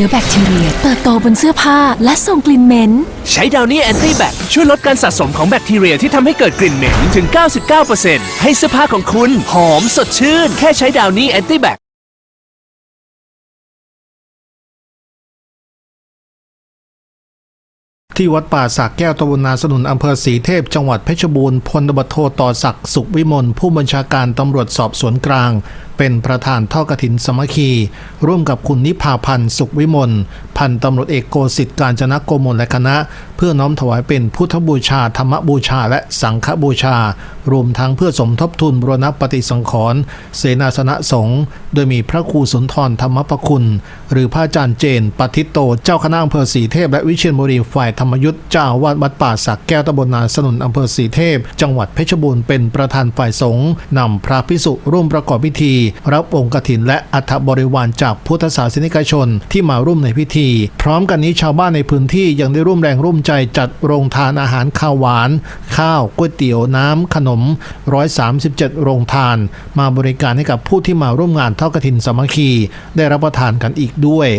ชื้อแบคทีเรีย เติบโตบนเสื้อผ้าและส่งกลิ่นเหม็น ใช้ดาวนี่แอนตี้แบคช่วยลดการสะสมของแบคทีเรียที่ทำให้เกิดกลิ่นเหม็นถึง 99%ให้เสื้อผ้าของคุณหอมสดชื่น แค่ใช้ดาวนี่แอนตี้แบคที่วัดป่าสักแก้วตำบลนาสนุนอำเภอศรีเทพจังหวัดเพชรบูรณ์พลตบโทต่อศักดิ์สุขวิมลผู้บัญชาการตำรวจสอบสวนกลาง เป็นประธานท่อดกถินสมัคี ร่วมกับคุณนิพาพันธ์สุขวิมล พันตำรวจเอกโกสิทธิ์การจนะโกมลและคณะ เพื่อน้อมถวายเป็นพุทธบูชา ธรรมบูชา และสังฆบูชา รวมทั้งเพื่อสมทบทุนบรณปฏิสังขรณ์เสนาสนะสงฆ์โดยมีพระครูสุนทรธรรมประคุณ หรือพระอาจารย์เจนปฏิโตเจ้าคณะอำเภอศรีเทพ และวิเชียรบุรีฝ่ายธรรมยุทธ์เจ้าวาดวัดป่าสักแก้วตำบลนาสนุนอำเภอศรีเทพ จังหวัดเพชรบูรณ์เป็นประธานฝ่ายสงฆ์นำพระพิสุร่วมประกอบพิธีรับองค์กฐินและอัฐบริวารจากพุทธศาสนิกชนที่มาร่วมในพิธี พร้อมกันนี้ชาวบ้านในพื้นที่ยังได้ร่วมแรงร่วมใจจัดโรงทานอาหารข้าวหวาน ข้าวก๋วยเตี๋ยวน้ำขนม 137 โรงทาน มาบริการให้กับผู้ที่มาร่วมงานทอดกฐินสามัคคี ได้รับประทานกันอีกด้วย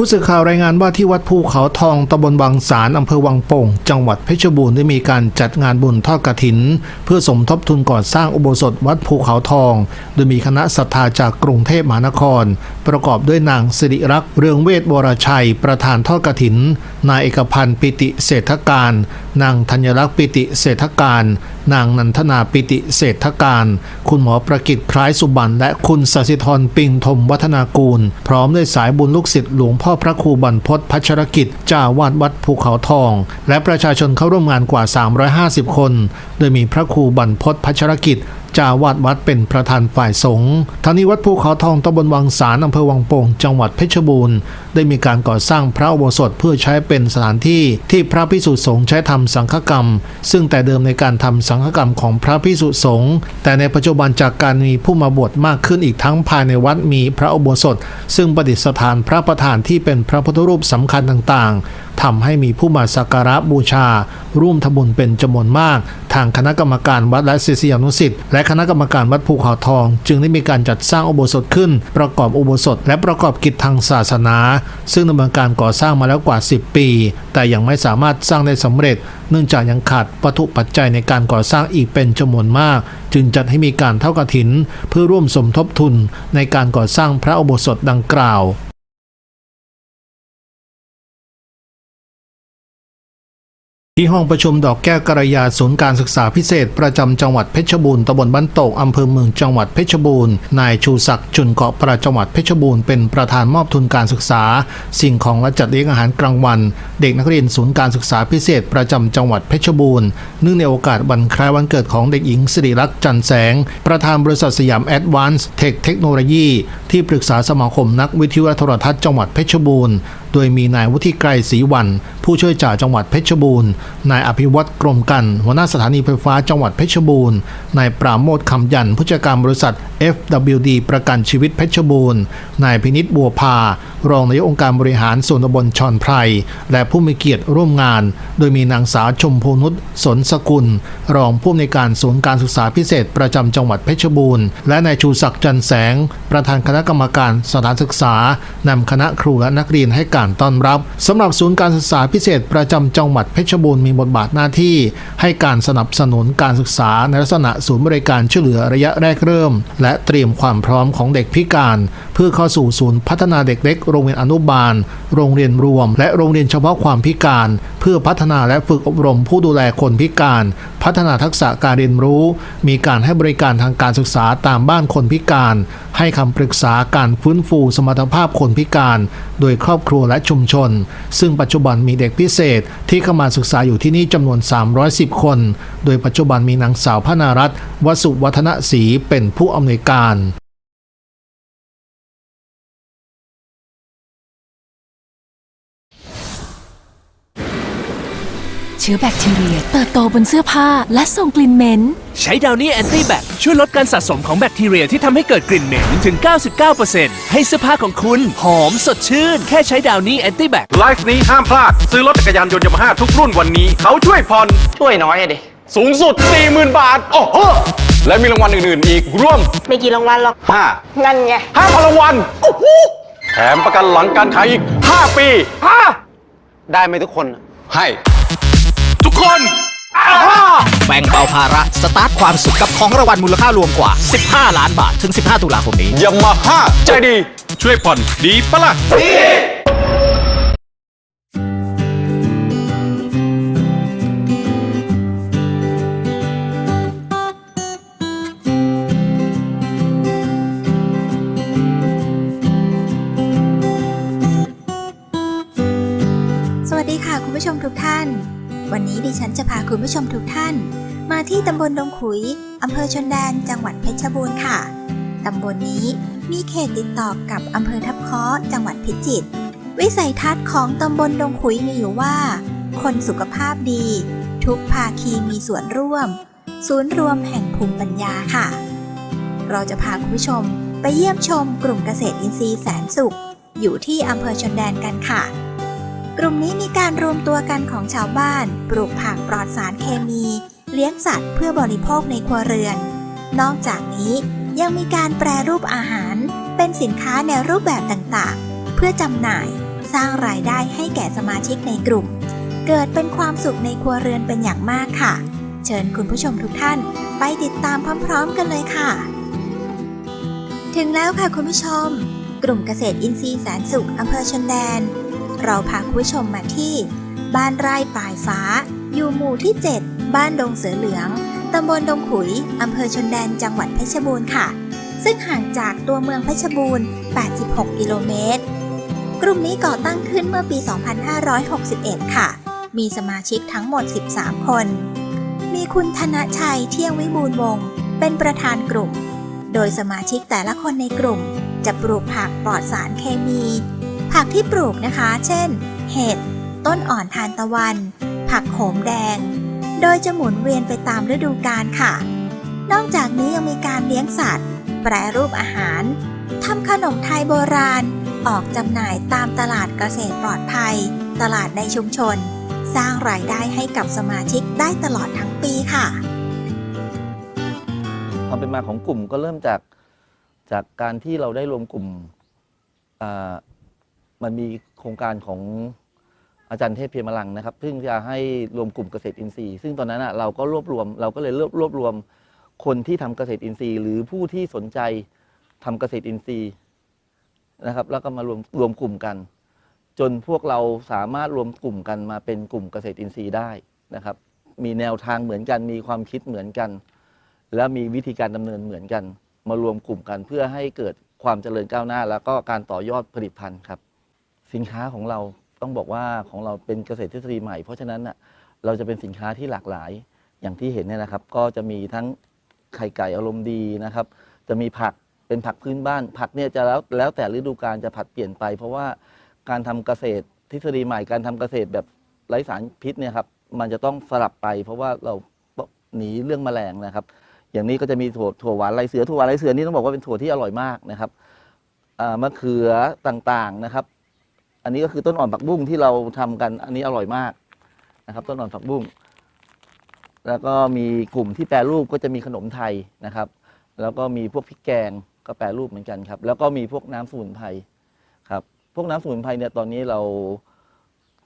ผู้สื่อข่าวรายงานว่าที่วัดภูเขาทองตำบลวังสารอำเภอวังโป่ง จังหวัดเพชรบูรณ์ได้มีการจัดงานบุญทอดกฐิน เพื่อสมทบทุนก่อสร้างอุโบสถวัดภูเขาทอง โดยมีคณะศรัทธาจากกรุงเทพมหานคร ประกอบด้วยนางสิริรักษ์เรืองเวทวรชัย ประธานทอดกฐิน นายเอกพันธ์ปิติเศรษฐการ นางธัญลักษณ์ปิติเศรษฐการ นางนันทนาปิติเศรษฐการ คุณหมอประกิตคล้ายสุบันและคุณสสิธรปิงทมวัฒนากูล พร้อมด้วยสายบุญลูกศิษย์หลวงพ่อพระครูบรรพศพัชรกิจเจ้าวาดวัดภูเขาทอง และประชาชนเข้าร่วมงานกว่า 350 คน โดยมีพระครูบรรพศพัชรกิจ จ้าวาดวัดเป็นประธานฝ่ายสงฆ์ทางนี้วัดภูเขาทองตำบลวังสารอำเภอวังโป่งจังหวัดเพชรบูรณ์ได้มีการก่อสร้างพระอุโบสถเพื่อใช้เป็นสถานที่ที่พระพิสุสงฆ์ใช้ทำสังฆกรรม ซึ่งแต่เดิมในการทำสังฆกรรมของพระพิสุสงฆ์แต่ในปัจจุบันจากการมีผู้มาบวชมากขึ้นอีกทั้งภายในวัดมีพระอุโบสถ ซึ่งประดิษฐานพระประธานที่เป็นพระพุทธรูปสำคัญต่างๆ ทำให้มีผู้มาสักการะบูชา ร่วมทำบุญเป็นจำนวนมาก ทางคณะกรรมการวัดและศิษยานุสิ์และคณะกรรมการวัดภูเขาทอง จึงได้มีการจัดสร้างอุโบสถขึ้น ประกอบอุโบสถ และประกอบกิจทางศาสนา ซึ่งดำเนินการก่อสร้างมาแล้วกว่า 10 ปี แต่ยังไม่สามารถสร้างได้สำเร็จ เนื่องจากยังขาดวัตถุปัจจัยในการก่อสร้างอีกเป็นจำนวนมาก จึงจัดให้มีการเท่ากฐิน เพื่อร่วมสมทบทุนในการก่อสร้างพระอุโบสถดังกล่าว ที่ห้องประชุมดอกแก้วกระยาศูนย์การศึกษาพิเศษ ประจำจังหวัดเพชรบูรณ์ตำบลบ้านโตกอำเภอเมืองจังหวัดเพชรบูรณ์นายชูศักดิ์จุนเกาะประจังหวัดเพชรบูรณ์เป็นประธานมอบทุนการศึกษา สิ่งของและจัดเลี้ยงอาหารกลางวัน เด็กนักเรียนศูนย์การศึกษาพิเศษ ประจำจังหวัดเพชรบูรณ์เนื่องในโอกาสวันคล้ายวันเกิดของเด็กหญิงสิริรักษ์จันแสง ประธานบริษัทสยามแอดวานซ์เทคเทคโนโลยีที่ปรึกษาสมาคมนักวิทยุและโทรทัศน์จังหวัดเพชรบูรณ์ โดยมีนายวุฒิไกรศรีวัน ผู้ช่วยจ่าจังหวัดเพชรบูรณ์ นายอภิวัตรกรมกัน หัวหน้าสถานีไฟฟ้าจังหวัดเพชรบูรณ์ นายปราโมทคำยันผู้จัดการบริษัท FWD ประกันชีวิตเพชรบูรณ์ นายพินิษบัวพา รองนายกองค์การบริหารส่วนตำบลชอนไพร และผู้มีเกียรติร่วมงาน โดยมีนางสาวชมพูนุชสนสกุล รองผู้อำนวยการศูนย์การศึกษาพิเศษ ประจำจังหวัดเพชรบูรณ์ และนายชูศักดิ์จันแสง ประธานคณะกรรมการสถานศึกษานำคณะครูและนักเรียนให้การต้อนรับสำหรับศูนย์การศึกษาพิเศษประจำจังหวัดเพชรบูรณ์มีบทบาทหน้าที่ ให้การสนับสนุนการศึกษาในลักษณะศูนย์บริการช่วยเหลือระยะแรกเริ่ม และเตรียมความพร้อมของเด็กพิการ เพื่อเข้าสู่ศูนย์พัฒนาเด็กเล็กโรงเรียนอนุบาล โรงเรียนรวม และโรงเรียนเฉพาะความพิการ เพื่อพัฒนาและฝึกอบรมผู้ดูแลคนพิการ พัฒนาทักษะการเรียนรู้ มีการให้บริการทางการศึกษาตามบ้านคนพิการ ให้คำปรึกษาการฟื้นฟูสมรรถภาพคนพิการ โดยครอบครัวและและชุมชน ซึ่งปัจจุบันมีเด็กพิเศษที่เข้ามาศึกษาอยู่ที่นี่จำนวน 310 คน โดยปัจจุบันมีนางสาวพนารัตน์วสุวัฒนศรีเป็นผู้อำนวยการ เชื้อแบคทีเรีย เติบโตบนเสื้อผ้าและส่งกลิ่นเหม็น ใช้ดาวนี่แอนตี้แบคช่วยลดการสะสมของแบคทีเรียที่ทำให้เกิดกลิ่นเหม็นถึง 99%ให้เสื้อผ้าของคุณ หอมสดชื่น แค่ใช้ดาวนี่แอนตี้แบคไลฟ์นี้ห้ามพลาด ซื้อรถจักรยานยนต์ยามาฮ่าทุกรุ่นวันนี้ เขาช่วยผ่อนช่วยน้อยอะดิ สูงสุด 40,000 บาท โอ้โห และมีรางวัลอื่นๆ อีกร่วมไม่กี่รางวัลหรอก5 นั่นไง 5,000รางวัลโอ้โหแถมประกันหลังการขายอีก 5 ปีห้าได้ไหมทุกคน ให้ทุกคนอ้าฮ่า แบ่งเบาภาระ สตาร์ทความสุขกับของรางวัลมูลค่ารวมกว่า 15 ล้านบาท ถึง 15 ตุลาคมนี้ ยามาฮ่าใจดี ช่วยผ่อนดีปะล่ะสวัสดีค่ะ คุณผู้ชมทุกท่าน วันนี้ดิฉันจะพาคุณผู้ชมทุกท่าน มาที่ตำบลดงขุย อำเภอชนแดน จังหวัดเพชรบูรณ์ค่ะ ตำบลนี้มีเขตติดต่อกับอำเภอทับคาะจังหวัดพิจิตร วิสัยทัศน์ของตำบลดงขุยมีอยู่ว่า คนสุขภาพดี ทุกภาคีมีส่วนร่วม ศูนย์รวมแห่งภูมิปัญญาค่ะ เราจะพาคุณผู้ชมไปเยี่ยมชมกลุ่มเกษตรอินทรีย์แสนสุข อยู่ที่อำเภอชนแดนกันค่ะ กลุ่มนี้มีการรวมตัวกันของชาวบ้าน ปลูกผักปลอดสารเคมี เลี้ยงสัตว์เพื่อบริโภคในครัวเรือน นอกจากนี้ยังมีการแปรรูปอาหาร เป็นสินค้าในรูปแบบต่างๆ เพื่อจำหน่ายสร้างรายได้ให้แก่สมาชิกในกลุ่ม เกิดเป็นความสุขในครัวเรือนเป็นอย่างมากค่ะ เชิญคุณผู้ชมทุกท่านไปติดตามพร้อมๆ กันเลยค่ะ ถึงแล้วค่ะคุณผู้ชม กลุ่มเกษตรอินทรีย์แสนสุขอำเภอชนแดน เราพาคุณผู้ชมมาที่ บ้านไร่ปลายฟ้า อยู่หมู่ที่ 7 บ้านดงเสือเหลือง ตำบลดงขุย อำเภอชนแดนจังหวัดเพชรบูรณ์ค่ะ ซึ่งห่างจากตัวเมืองเพชรบูรณ์ 86 กิโลเมตร กลุ่มนี้ก่อตั้งขึ้นเมื่อปี 2561 ค่ะ มีสมาชิกทั้งหมด 13 คน มีคุณธนชัยเที่ยงวิบูลวง เป็นประธานกลุ่ม โดยสมาชิกแต่ละคนในกลุ่มจะปลูกผักปลอดสารเคมี ผักที่ปลูกนะคะ เช่น เห็ด ต้นอ่อนทานตะวัน ผักโขมแดง โดยจะหมุนเวียนไปตามฤดูกาลค่ะ นอกจากนี้ยังมีการเลี้ยงสัตว์ แปรรูปอาหารทำขนมไทยโบราณ ออกจำหน่ายตามตลาดเกษตรปลอดภัย ตลาดในชุมชน สร้างรายได้ให้กับสมาชิกได้ตลอดทั้งปีค่ะความเป็นมาของกลุ่มก็เริ่มจากจากการที่เราได้รวมกลุ่มอ่า มันมีโครงการของอาจารย์เทพเพียรมลังนะครับซึ่งจะให้รวมกลุ่มเกษตรอินทรีย์ ซึ่งตอนนั้นอะเราก็รวบรวม เราก็เลยรวบรวบรวมคนที่ทำเกษตรอินทรีย์ หรือผู้ที่สนใจทำเกษตรอินทรีย์นะครับแล้วก็มารวมรวมกลุ่มกัน จนพวกเราสามารถรวมกลุ่มกันมาเป็นกลุ่มเกษตรอินทรีย์ได้นะครับ มีแนวทางเหมือนกัน มีความคิดเหมือนกัน และมีวิธีการดำเนินเหมือนกัน มารวมกลุ่มกันเพื่อให้เกิดความเจริญก้าวหน้า แล้วก็การต่อยอดผลิตภัณฑ์ครับ สินค้าของเราต้องบอกว่าของเราเป็นเกษตรทฤษฎีใหม่ เพราะฉะนั้นน่ะเราจะเป็นสินค้าที่หลากหลายอย่างที่เห็นเนี่ยนะครับ ก็จะมีทั้งไข่ไก่อารมณ์ดีนะครับ จะมีผักเป็นผักพื้นบ้าน ผักเนี่ยจะแล้วแล้วแต่ฤดูกาลจะผัดเปลี่ยนไป เพราะว่าการทำเกษตรทฤษฎีใหม่การทำเกษตรแบบไร้สารพิษเนี่ยครับมันจะต้องสลับไป เพราะว่าเราหนีเรื่องแมลงนะครับ อย่างนี้ก็จะมีถั่วถั่วหวานลายเสือถั่วหวานลายเสือนี่ต้องบอกว่าเป็นถั่วที่อร่อยมากนะครับมะเขือต่างๆนะครับ อันนี้ก็คือต้นอ่อนผักบุ้งที่เราทำกัน อันนี้อร่อยมากนะครับ ต้นอ่อนผักบุ้ง แล้วก็มีกลุ่มที่แปรรูปก็จะมีขนมไทยนะครับ แล้วก็มีพวกพริกแกงก็แปรรูปเหมือนกันครับ แล้วก็มีพวกน้ำสมุนไพรครับ พวกน้ำสมุนไพรเนี่ยตอนนี้เรา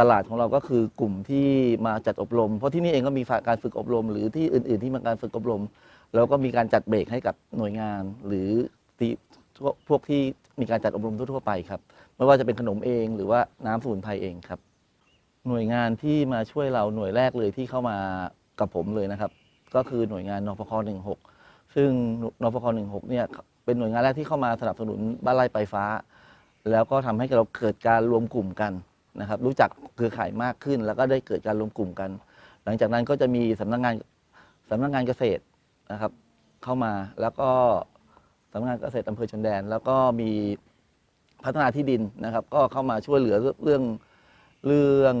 ตลาดของเราก็คือกลุ่มที่มาจัดอบรม เพราะที่นี่เองก็มีการฝึกอบรม หรือที่อื่น ๆ ที่มาการฝึกอบรม แล้วก็มีการจัดเบรกให้กับหน่วยงาน หรือ ที่พวกพวกที่มีการจัดอบรมทั่วๆไปครับ ไม่ว่าจะเป็นขนมเองหรือว่าน้ำสมุนไพรเองครับ หน่วยงานที่มาช่วยเราหน่วยแรกเลยที่เข้ามากับผมเลยนะครับ ก็คือหน่วยงานนพค16 ซึ่งนพค16เนี่ยเป็นหน่วยงานแรกที่เข้ามาสนับสนุนบ้านไร่ไฟฟ้า แล้วก็ทำให้เราเกิดการรวมกลุ่มกันนะครับ รู้จักเครือข่ายมากขึ้น แล้วก็ได้เกิดการรวมกลุ่มกัน หลังจากนั้นก็จะมีสำนักงานสำนักงานเกษตรนะครับ เข้ามาแล้วก็ สำนักงานเกษตรอำเภอชนแดน แล้วก็มีพัฒนาที่ดินนะครับ ก็เข้ามาช่วยเหลือเรื่องเรื่อง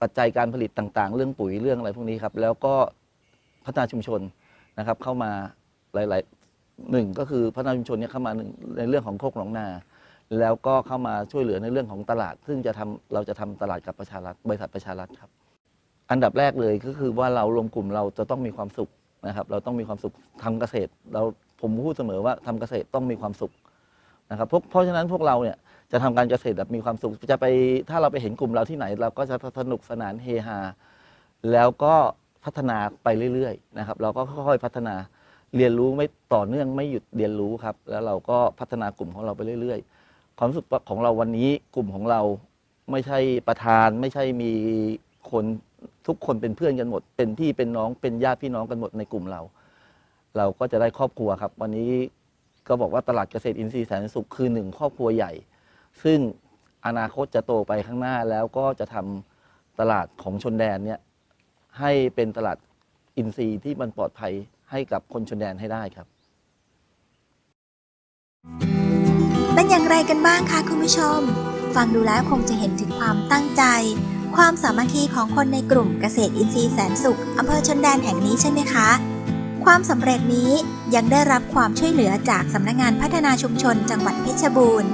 ปัจจัยการผลิตต่างๆ เรื่องปุ๋ยเรื่องอะไรพวกนี้ครับ แล้วก็พัฒนาชุมชนนะครับ เข้ามาหลายๆหนึ่งก็คือพัฒนาชุมชนเนี่ยเข้ามาในเรื่องของโคกหนองนา แล้วก็เข้ามาช่วยเหลือในเรื่องของตลาด ซึ่งจะทำเราจะทำตลาดกับประชารัฐบริษัทประชารัฐครับ อันดับแรกเลยก็คือว่าเรารวมกลุ่มเราจะต้องมีความสุขนะครับ เราต้องมีความสุขทำเกษตรเรา ผมพูดเสมอว่าทำเกษตรต้องมีความสุขนะครับเพราะเพราะฉะนั้นพวกเราเนี่ยจะทำการเกษตรแบบมีความสุขจะไปถ้าเราไปเห็นกลุ่มเราที่ไหน เราก็จะสนุกสนานเฮฮาแล้วก็พัฒนาไปเรื่อยๆนะครับ เราก็ค่อยๆพัฒนาเรียนรู้ไม่ต่อเนื่องไม่หยุดเรียนรู้ครับ แล้วเราก็พัฒนากลุ่มของเราไปเรื่อย ๆ ความรู้สึกของเราวันนี้กลุ่มของเราไม่ใช่ประธาน ไม่ใช่มีคนทุกคนเป็นเพื่อนกันหมด เป็นพี่เป็นน้องเป็นญาติพี่น้องกันหมดในกลุ่มเรา เราก็จะได้ครอบครัวครับ วันนี้ก็บอกว่าตลาดเกษตรอินทรีย์แสนสุขคือหนึ่งครอบครัวใหญ่ ซึ่งอนาคตจะโตไปข้างหน้าแล้วก็จะทำตลาดของชนแดนเนี่ยให้เป็นตลาดอินทรีย์ที่มันปลอดภัยให้กับคนชนแดนให้ได้ครับ เป็นอย่างไรกันบ้างคะคุณผู้ชม ฟังดูแล้วคงจะเห็นถึงความตั้งใจ ความสามัคคีของคนในกลุ่มเกษตรอินทรีย์แสนสุขอำเภอชนแดนแห่งนี้ใช่ไหมคะ ความสำเร็จนี้ยังได้รับความช่วยเหลือจากสำนักงานพัฒนาชุมชนจังหวัดเพชรบูรณ์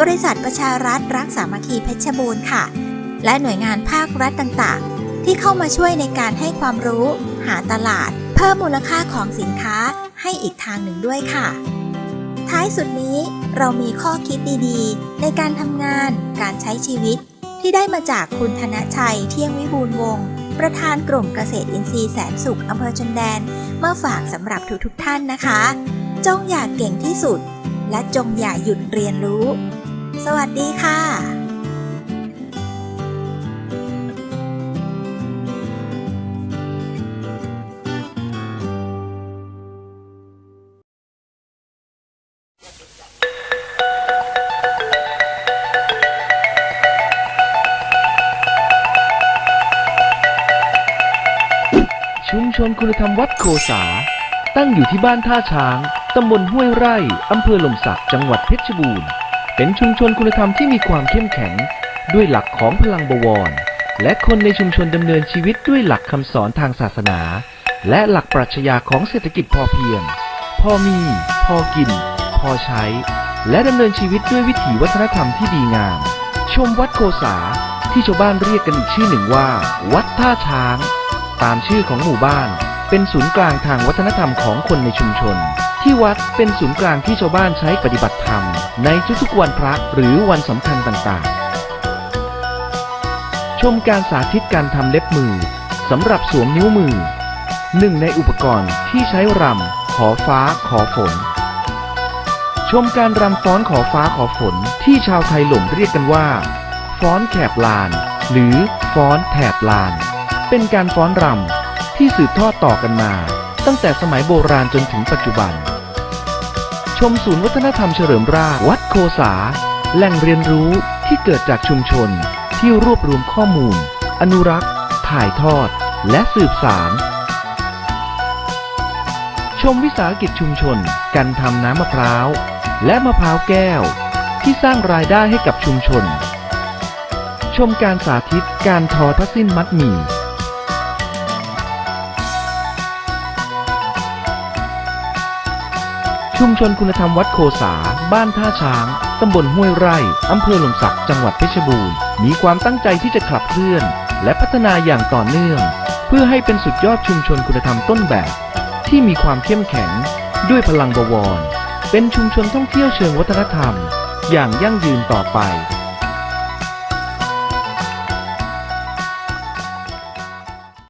บริษัทประชารัฐรักสามัคคีเพชรบูรณ์ค่ะ และหน่วยงานภาครัฐต่างๆ ที่เข้ามาช่วยในการให้ความรู้ หาตลาด เพิ่มมูลค่าของสินค้าให้อีกทางหนึ่งด้วยค่ะ ท้ายสุดนี้เรามีข้อคิดดีๆ ในการทำงาน การใช้ชีวิต ที่ได้มาจากคุณธนชัยเที่ยงวิบูลย์วงศ์ประธานกลุ่มเกษตรอินทรีย์แสนสุขอำเภอชนแดน มาฝากสำหรับทุกทุกท่านนะคะ จงอย่าเก่งที่สุด และจงอย่าหยุดเรียนรู้ สวัสดีค่ะ ชุมชนคุณธรรมวัดโคสา ตั้งอยู่ที่บ้านท่าช้าง ตำบลห้วยไร่ อำเภอลมสักจังหวัดเพชรบูรณ์ เป็นชุมชนคุณธรรมที่มีความเข้มแข็ง ด้วยหลักของพลังบวร และคนในชุมชนดำเนินชีวิตด้วยหลักคำสอนทางศาสนา และหลักปรัชญาของเศรษฐกิจพอเพียง พอมี พอกิน พอใช้ และดำเนินชีวิตด้วยวิถีวัฒนธรรมที่ดีงาม ชมวัดโคสาที่ชาวบ้านเรียกกันอีกชื่อหนึ่งว่า วัดท่าช้าง ตามชื่อของหมู่บ้าน เป็นศูนย์กลางทางวัฒนธรรมของคนในชุมชน ที่วัดเป็นศูนย์กลางที่ชาวบ้านใช้ปฏิบัติธรรม ในทุกๆวันพระหรือวันสำคัญต่างๆ ชมการสาธิตการทำเล็บมือสำหรับสวมนิ้วมือ หนึ่งในอุปกรณ์ที่ใช้รำขอฟ้าขอฝน ชมการรำฟ้อนขอฟ้าขอฝนที่ชาวไทยหล่มเรียกกันว่า ฟ้อนแขบลาน หรือฟ้อนแถบลาน เป็นการฟ้อนรำที่สืบทอดต่อกันมา ตั้งแต่สมัยโบราณจนถึงปัจจุบัน ชมศูนย์วัฒนธรรมเฉลิมราชวัดโคสาแหล่งเรียนรู้ที่เกิดจากชุมชนที่รวบรวมข้อมูล อนุรักษ์ ถ่ายทอด และสืบสารชมวิสาหกิจชุมชนการทำน้ำมะพร้าว และมะพร้าวแก้ว ที่สร้างรายได้ให้กับชุมชน ชมการสาธิตการทอผ้าสิ้นมัดหมี่ ชุมชนคุณธรรมวัดโคสา บ้านท่าช้าง ตำบลห้วยไร่ อำเภอหลมสัก จังหวัดเพชรบูรณ์ มีความตั้งใจที่จะขับเคลื่อน และพัฒนาอย่างต่อเนื่อง เพื่อให้เป็นสุดยอดชุมชนคุณธรรมต้นแบบ ที่มีความเข้มแข็ง ด้วยพลังบวร เป็นชุมชนท่องเที่ยวเชิงวัฒนธรรม อย่างยั่งยืนต่อไป